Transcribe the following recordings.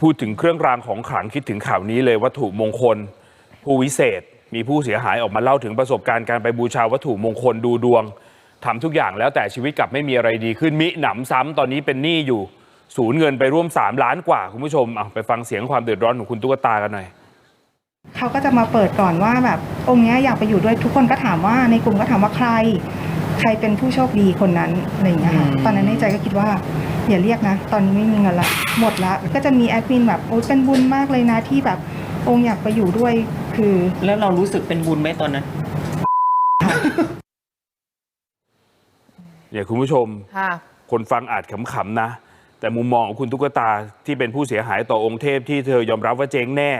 พูดถึงเครื่องรางของขลังคิดถึงข่าวนี้เลยวัตถุมงคล ผู้วิเศษ มีผู้เสียหายออกมาเล่าถึงประสบการณ์การไปบูชาวัตถุมงคลดูดวงทำทุกอย่างแล้วแต่ชีวิตกลับไม่มีอะไรดีขึ้นมิหนำซ้ำตอนนี้เป็นหนี้อยู่สูญเงินไปร่วม 3 ล้านกว่า คุณผู้ชมเอาไปฟังเสียงความเดือดร้อนของคุณตุ๊กตากันหน่อยเขาก็จะมาเปิดก่อนว่าแบบองค์เนี้ยอยากไปอยู่ด้วยทุกคนก็ถามว่าในกลุ่มก็ถามว่าใคร ใครเป็นผู้โชคดีคนนั้นอะไรอย่างเงี้ยค่ะตอนนั้นในใจก็คิดว่า อย่าเรียกนะ ตอนนี้ไม่มีเงินละ หมดละก็จะมีแอดมินแบบโอ้ยเป็นบุญมากเลยนะที่แบบองค์อยากไปอยู่ด้วยคือแล้วเรารู้สึกเป็นบุญไหมตอนนั้น เนี่ยคุณผู้ชม ค่ะ คนฟังอาจขำๆนะ แต่มุมมองของคุณตุ๊กตาที่เป็นผู้เสียหายต่อองค์เทพที่เธอยอมรับว่าเจ๊งแน่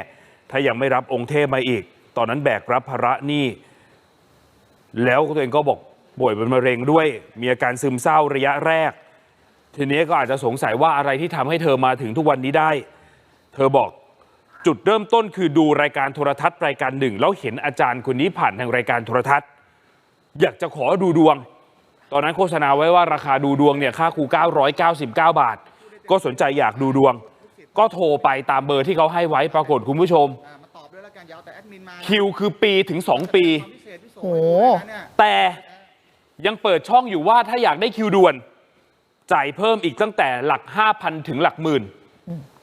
ถ้ายังไม่รับองค์เทพมาอีก ตอนนั้นแบกรับภาระหนี้ แล้วตัวเองก็บอกป่วยเป็นมะเร็งด้วย มีอาการซึมเศร้าระยะแรก ทีนี้ก็อาจจะสงสัยว่าอะไรที่ทำให้เธอมาถึงทุกวันนี้ได้ เธอบอกจุดเริ่มต้นคือดูรายการโทรทัศน์รายการหนึ่ง แล้วเห็นอาจารย์คนนี้ผ่านทางรายการโทรทัศน์ อยากจะขอดูดวง ตอนนั้นโฆษณาไว้ว่าราคาดูดวงเนี่ยค่าครู 999 บาท ก็สนใจอยากดูดวง ก็โทรไปตามเบอร์ที่เขาให้ไว้ปรากฏคุณผู้ชมอ่ามาตอบด้วยแล้วกันอยาวแต่แอดมินมาคิวคือปีถึง 2 ปีความพิเศษพิโสโอ้ดด้วยนะเนี่ย แต่ยังเปิดช่องอยู่ว่าถ้าอยากได้คิวด่วน จ่ายเพิ่มอีกตั้งแต่หลัก 5,000 ถึงหลักหมื่น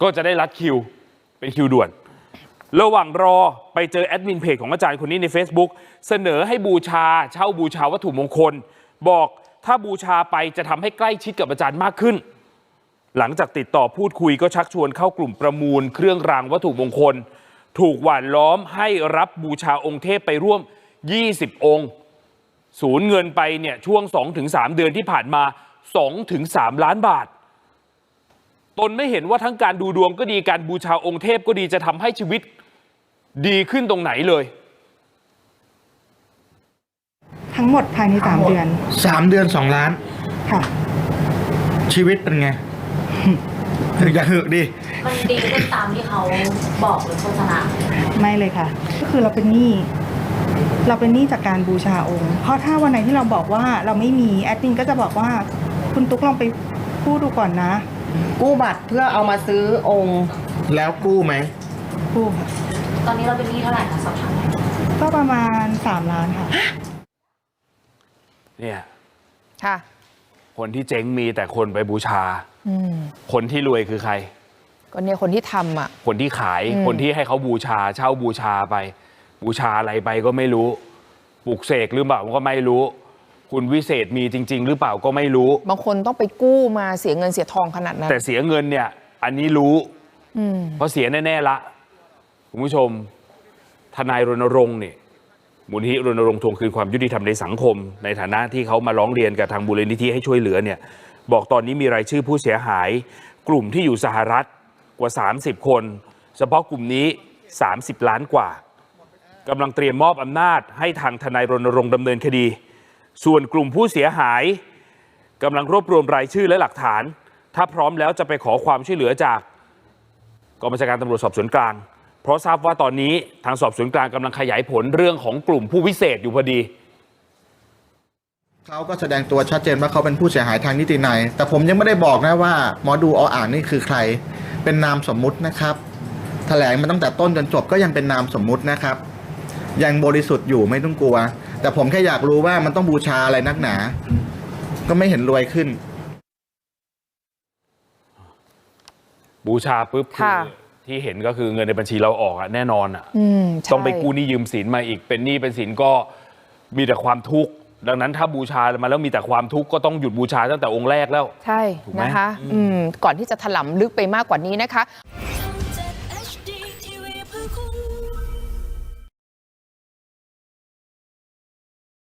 ก็จะได้รัดคิว เป็นคิวด่วน ระหว่างรอไปเจอแอดมินเพจของอาจารย์คนนี้ใน Facebook เสนอให้บูชาเช่าบูชาวัตถุมงคล บอกถ้าบูชาไปจะทำให้ใกล้ชิดกับอาจารย์มากขึ้น หลังจากติดต่อพูดคุยก็ชักชวนเข้ากลุ่มประมูล เครื่องรางวัตถุมงคล ถูกหว่านล้อมให้รับบูชาองค์เทพไปร่วม 20 องค์ สูญเงินไปเนี่ยช่วง 2-3 เดือนที่ผ่านมา 2-3ล้านบาท ตนไม่เห็นว่าทั้งการดูดวงก็ดีการบูชาองค์เทพก็ดีจะทำให้ชีวิตดีขึ้นตรงไหนเลย ทั้งหมดภายในสามเดือน สามเดือนสองล้าน ค่ะ ชีวิตเป็นไง อย่าหึดิ มันดีขึ้นตามที่เขาบอกหรือโฆษณาไม่เลยค่ะ ก็คือเราเป็นหนี้เราเป็นหนี้จากการบูชาองค์ เพราะถ้าวันไหนที่เราบอกว่าเราไม่มีแอดมินก็จะบอกว่า คุณตุ๊กลองไปพูดดูก่อนนะ กู้บัตรเพื่อเอามาซื้อองค์แล้วกู้ไหมพูดค่ะตอนนี้เราเป็นหนี้เท่าไหร่คะสอบถามหน่อยก็ประมาณสามล้านค่ะ เนี่ยค่ะ คนที่เจ๊งมีแต่คนไปบูชา อืมคนที่รวยคือใคร ก็เนี่ยคนที่ทำอะ คนที่ขายอืม คนที่ให้เขาบูชา เช่าบูชาไป บูชาอะไรไปก็ไม่รู้ปลุกเสกหรือเปล่าก็ไม่รู้ คุณวิเศษมีจริง ๆ หรือเปล่าก็ไม่รู้ บางคนต้องไปกู้มาเสียเงินเสียทองขนาดนั้น แต่เสียเงินเนี่ย อันนี้รู้อืมเพราะเสียแน่ ๆ ละ คุณผู้ชม ทนายรณรงค์เนี่ยมูลนิธิรณรงค์ทวงคืนความยุติธรรมในสังคม ในฐานะที่เขามาร้องเรียนกับทางมูลนิธิให้ช่วยเหลือเนี่ย บอกตอนนี้มีรายชื่อผู้เสียหาย กลุ่มที่อยู่สหรัฐกว่า 30 คน เฉพาะกลุ่มนี้ 30 ล้านกว่ากำลังเตรียมมอบอำนาจให้ทางทนายรณรงค์ดำเนินคดี ส่วนกลุ่มผู้เสียหายกำลังรวบรวมรายชื่อและหลักฐาน ถ้าพร้อมแล้วจะไปขอความช่วยเหลือจากกองบัญชาการตำรวจสอบสวนกลาง เพราะทราบว่าตอนนี้ทางสอบสวนกลางกำลังขยายผลเรื่องของกลุ่มผู้วิเศษอยู่พอดี เขาก็แสดงตัวชัดเจนว่าเขาเป็นผู้เสียหายทางนิตินัยแต่ผมยังไม่ได้บอกนะว่าหมอดูออ่านนี่คือใคร เป็นนามสมมุตินะครับแถลงมาตั้งแต่ต้นจนจบก็ยังเป็นนามสมมุตินะครับ ยังบริสุทธิ์อยู่ไม่ต้องกลัว แต่ผมแค่อยากรู้ว่ามันต้องบูชาอะไรนักหนา ก็ไม่เห็นรวยขึ้น บูชาปุ๊บคือ ค่ะที่เห็นก็คือเงินในบัญชีเราออกอะแน่นอนอะอืมใช่ ต้องไปกู้หนี้ยืมสินมาอีกเป็นหนี้เป็นสินก็มีแต่ความทุกข์ดังนั้นถ้าบูชามาแล้วมีแต่ความทุกข์ก็ต้องหยุดบูชาตั้งแต่องค์แรกแล้ว ใช่ถูกไหม นะคะ อืม ก่อนที่จะถลำลึกไปมากกว่านี้นะคะช่อง